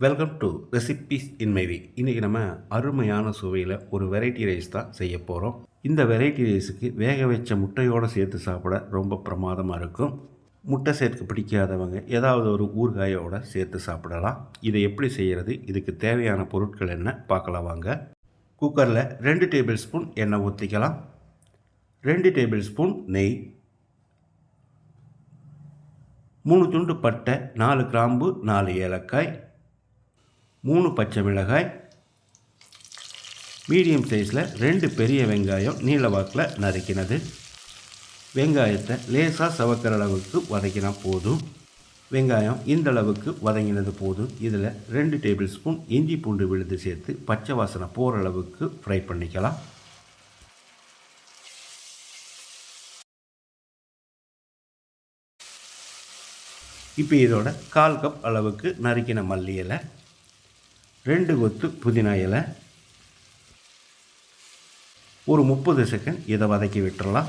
Welcome to recipes இன் மைவி இன்றைக்கி நம்ம அருமையான சுவையில் ஒரு வெரைட்டி ரைஸ் தான் செய்ய போகிறோம் இந்த வெரைட்டி ரைஸுக்கு வேக வச்ச முட்டையோடு சேர்த்து சாப்பிட ரொம்ப பிரமாதமாக இருக்கும். முட்டை சேர்க்க பிடிக்காதவங்க ஏதாவது ஒரு ஊறுகாயோடு சேர்த்து சாப்பிடலாம். இதை எப்படி செய்கிறது இதுக்கு தேவையான பொருட்கள் என்ன? பார்க்கலாம் வாங்க. குக்கரில் ரெண்டு டேபிள் ஸ்பூன் எண்ணெய் ஊற்றிக்கலாம் ரெண்டு டேபிள் ஸ்பூன் நெய். மூணு துண்டு பட்டை நாலு கிராம்பு நாலு ஏலக்காய். மூணு பச்சை மிளகாய் மீடியம் சைஸில் ரெண்டு பெரிய வெங்காயம் நீல வாக்கில் நறுக்கினது. வெங்காயத்தை லேசாக சவக்கிற அளவுக்கு வதக்கினா போதும். வெங்காயம் இந்த அளவுக்கு வதங்கினது போதும். இதில் ரெண்டு டேபிள் ஸ்பூன் இஞ்சி பூண்டு விழுந்து சேர்த்து பச்சை வாசனை போகிற அளவுக்கு ஃப்ரை பண்ணிக்கலாம். இப்போ இதோட கால் கப் அளவுக்கு நறுக்கின மல்லி இலை. ரெண்டு கொத்து புதினா இலை. ஒரு முப்பது செகண்ட் இதை வதக்கி விட்டுறலாம்.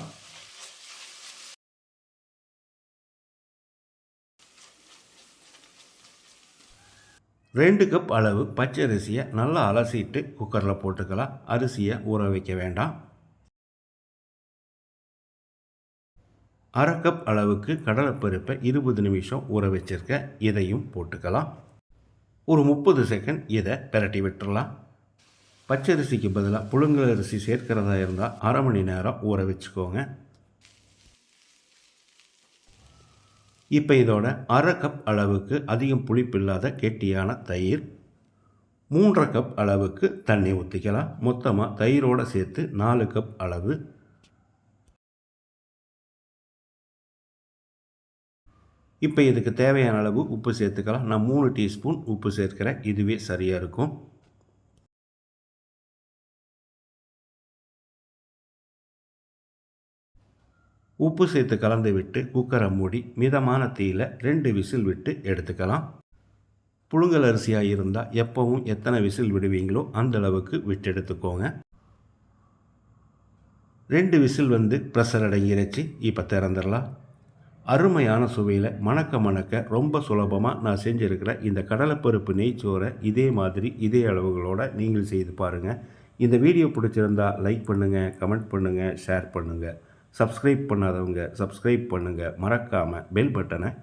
ரெண்டு கப் அளவு பச்சை அரிசியை நல்லா அலசிட்டு குக்கரில் போட்டுக்கலாம். அரிசியை ஊற வைக்க வேண்டாம். அரை கப் அளவுக்கு கடலைப்பருப்பை இருபது நிமிஷம் ஊற வச்சிருக்க. இதையும் போட்டுக்கலாம். ஒரு முப்பது செகண்ட் இதை பெரட்டி விட்டுறலாம். பச்சரிசிக்கு பதிலாக புழுங்கல் அரிசி சேர்க்கிறதா இருந்தால் அரை மணி நேரம் ஊற வச்சுக்கோங்க. இப்போ இதோட அரை கப் அளவுக்கு அதிகம் புளிப்பில்லாத கெட்டியான தயிர் மூன்றரை கப் அளவுக்கு தண்ணி ஊற்றிக்கலாம் மொத்தமாக தயிரோடு சேர்த்து நாலு கப் அளவு இப்போ இதுக்கு தேவையான அளவு உப்பு சேர்த்துக்கலாம். நான் மூணு டீஸ்பூன் உப்பு சேர்க்கிறேன். இதுவே சரியாக இருக்கும். உப்பு சேர்த்து கலந்து விட்டு குக்கரை மூடி மிதமான தீயில் ரெண்டு விசில் விட்டு எடுத்துக்கலாம். புழுங்கல் அரிசியாக இருந்தால் எப்போவும் எத்தனை விசில் விடுவீங்களோ அந்த அளவுக்கு விட்டு எடுத்துக்கோங்க. ரெண்டு விசில் வந்து ப்ரெஷர் அடங்கிருச்சு இப்போ திறந்துடலாம். அருமையான சுவையில் மணக்க மணக்க ரொம்ப சுலபமாக நான் செஞ்சுருக்கிற இந்த கடலைப்பருப்பு நெய்ச்சோரை இதே மாதிரி இதே அளவுகளோடு நீங்கள் செய்து பாருங்கள் இந்த வீடியோ பிடிச்சிருந்தா லைக் பண்ணுங்கள் கமெண்ட் பண்ணுங்கள் ஷேர் பண்ணுங்கள் சப்ஸ்கிரைப் பண்ணாதவங்க சப்ஸ்கிரைப் பண்ணுங்கள் மறக்காமல் பெல் பட்டனை